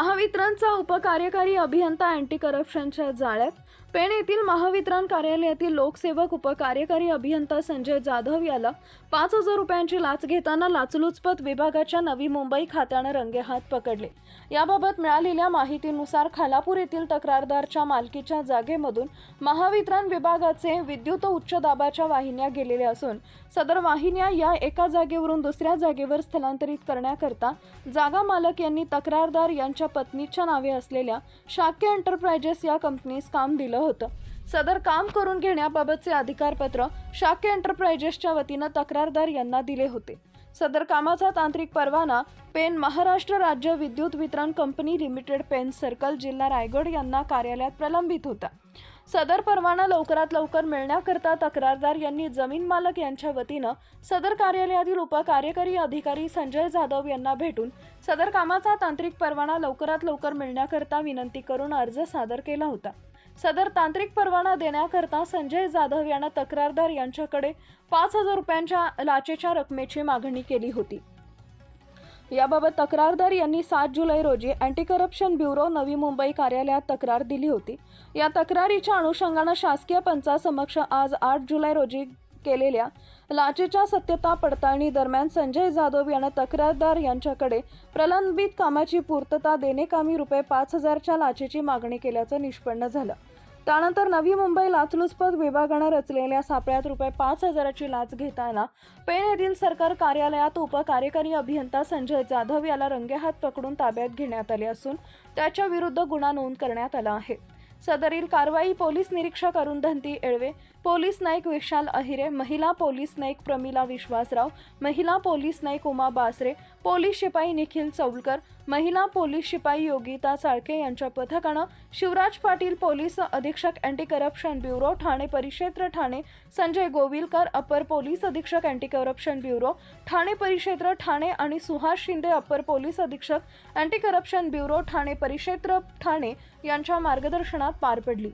महावितरणचा उपकार्यकारी अभियंता अँटी करप्शनच्या जाळ्यात पेण येथील महावितरण कार्यालयातील लोकसेवक उपकार्यकारी अभियंता संजय जाधव याला पाच हजार रुपयांची लाच घेताना लाचलुचपत विभागाच्या नवी मुंबई खात्यानं रंगेहात पकडले. याबाबत मिळालेल्या माहितीनुसार खालापूर येथील तक्रारदारच्या मालकीच्या जागेमधून महावितरण विभागाचे विद्युत उच्च दाबाच्या वाहिन्या गेलेल्या असून सदर वाहिन्या या एका जागेवरून दुसऱ्या जागेवर स्थलांतरित करण्याकरता जागा मालक यांनी तक्रारदार यांच्या पत्नीच्या नावे असलेल्या शाक्य एंटरप्राइजेस या कंपनीस काम दिलं होतं. सदर काम करून घेण्याबाबतचे अधिकारपत्र शाक्य एंटरप्राइजेसच्या वतीनं तक्रारदार यांना दिले होते. सदर कामाचा तांत्रिक परवाना पेन महाराष्ट्र राज्य विद्युत वितरण कंपनी लिमिटेड पेन सर्कल जिल्हा रायगड यांना कार्यालयात प्रलंबित होता. सदर परवाना लवकरात लवकर मिळण्याकरता तक्रारदार यांनी जमीन मालक यांच्या वतीनं सदर कार्यालयातील उपकार्यकारी अधिकारी संजय जाधव यांना भेटून सदर कामाचा तांत्रिक परवाना लवकरात लवकर मिळण्याकरता विनंती करून अर्ज सादर केला होता. सदर तांत्रिक परवाना देण्याकरता संजय जाधव यानं तक्रारदार यांच्याकडे पाच हजार रुपयांच्या लाचेच्या रकमेची मागणी केली होती. याबाबत तक्रारदार यांनी सात जुलै रोजी anti corruption bureau Navi Mumbai कार्यालयात तक्रार दिली होती. या तक्रारीच्या अनुषंगानं शासकीय पंचासमक्ष आज आठ जुलै रोजी केलेल्या लाचेच्या सत्यता पडताळणी दरम्यान संजय जाधव यानं तक्रारदार यांच्याकडे प्रलंबित कामाची पूर्तता देणेकामी रुपये पाच हजारच्या लाचेची मागणी केल्याचं निष्पन्न झालं. त्यानंतर नवी मुंबई लाचलुचपत विभागानं रचलेल्या सापळ्यात रुपये पाच हजाराची लाच घेताना पेण येथील सरकार कार्यालयात उपकार्यकारी अभियंता संजय जाधव याला रंगेहात पकडून ताब्यात घेण्यात आले असून त्याच्या विरुद्ध गुन्हा नोंद करण्यात आला आहे. सदरील कारवाई पोलीस निरीक्षक धंती एळवे पोलीस नाईक विशाल अहिरे महिला पोलीस नाईक प्रमिला विश्वासराव महिला पोलीस नाईक उमा बासरे पोलीस शिपाई निखिल चौलकर महिला पोलीस शिपाई योगिता साळके यांच्या पथकानं शिवराज पाटील पोलीस अधीक्षक अँटी करप्शन ब्युरो ठाणे परिक्षेत्र ठाणे संजय गोविलकर अपर पोलीस अधीक्षक अँटी करप्शन ब्युरो ठाणे परिक्षेत्र ठाणे आणि सुहास शिंदे अपर पोलीस अधीक्षक अँटी करप्शन ब्युरो ठाणे परिक्षेत्र ठाणे यांच्या मार्गदर्शनात पार पडली.